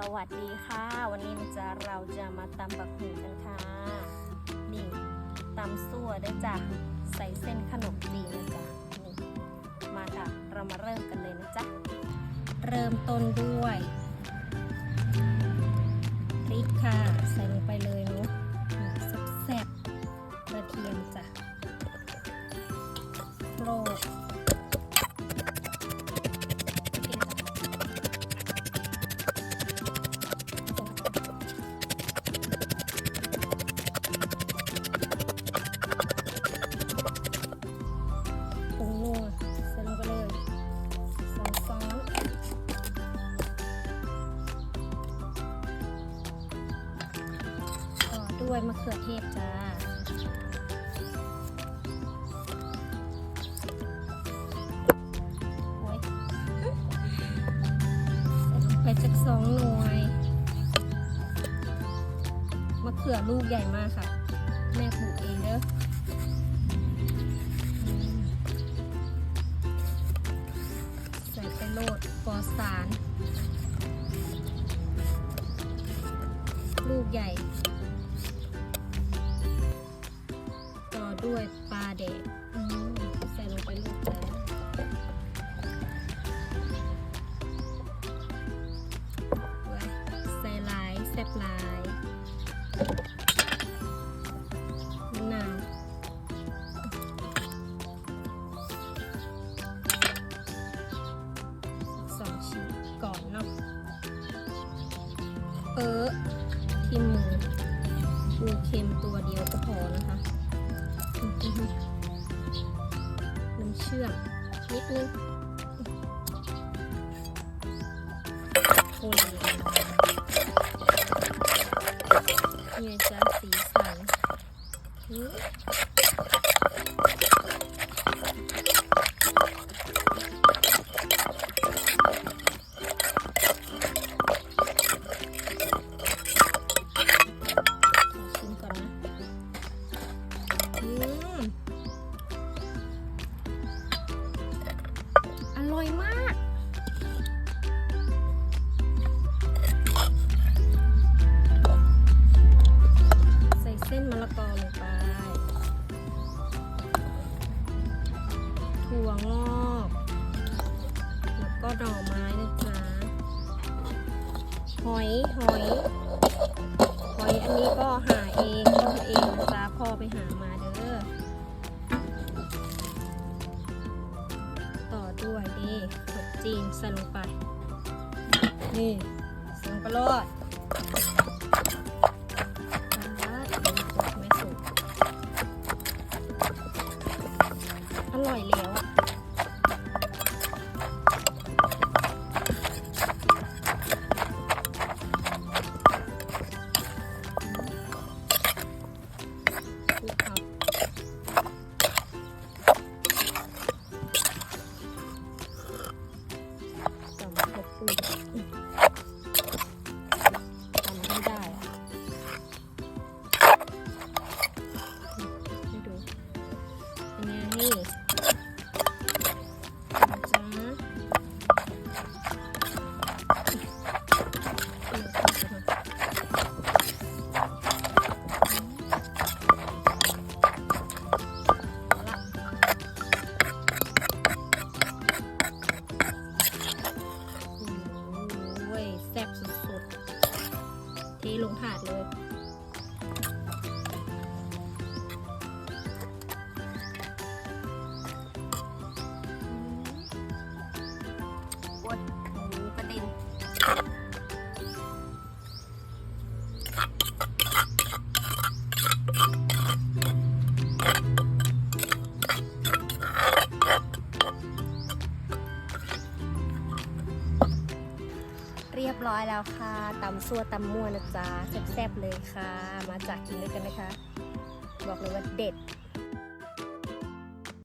สวัสดีค่ะ วันนี้นะจะเราจะมาตำบักหูกันค่ะ นี่ตำซั่วด้จ้ะใส่เส้นขนมจีนนะจ๊ะนี่มาค่ะเรามาเริ่มกันเลยนะจ๊ะเริ่มต้นด้วยพริกค่ะ ใส่ลงไปเลยเนาะแซ่บกระเทียมจ้ะโรก ผงนัวใส่ลงไปเลยสองช้อนต่อด้วยมะเขือเทศจ้าใส่ลงไปสักสองหน่วย มะเขือลูกใหญ่มากค่ะ แม่ปลูก สาร ลูกใหญ่ ต่อด้วยปลาเดะอืมใส่ลงไปลูกแล้วใส่ลายแซ่บลาย องชิ้นก่อนเนาะเออที่มือปูเค็มตัวเดียวก็พอนะคะน้ำเชื่อมนิดนึงคนนี่จ้าสีสัน ร่อยมาก ใส่เส้นมะละกอลงไป ถั่วงอก แล้วก็ดอกไม้นะจ๊ะ หอย หอย หอยอันนี้ก็หาเองต้มเองนะจ๊ะพ่อไปหามา จีนใส่ลงไป นี่ใส่ลงไปโลด จำครบปุ้ยจำไม่ได้อะให้ดูเป็นไง ร้อยแล้วค่ะตำซัวตำมั่วนะจ๊ะแซ่บๆเลยค่ะ มาจากกินด้วยกันนะคะ บอกเลยว่าเด็ด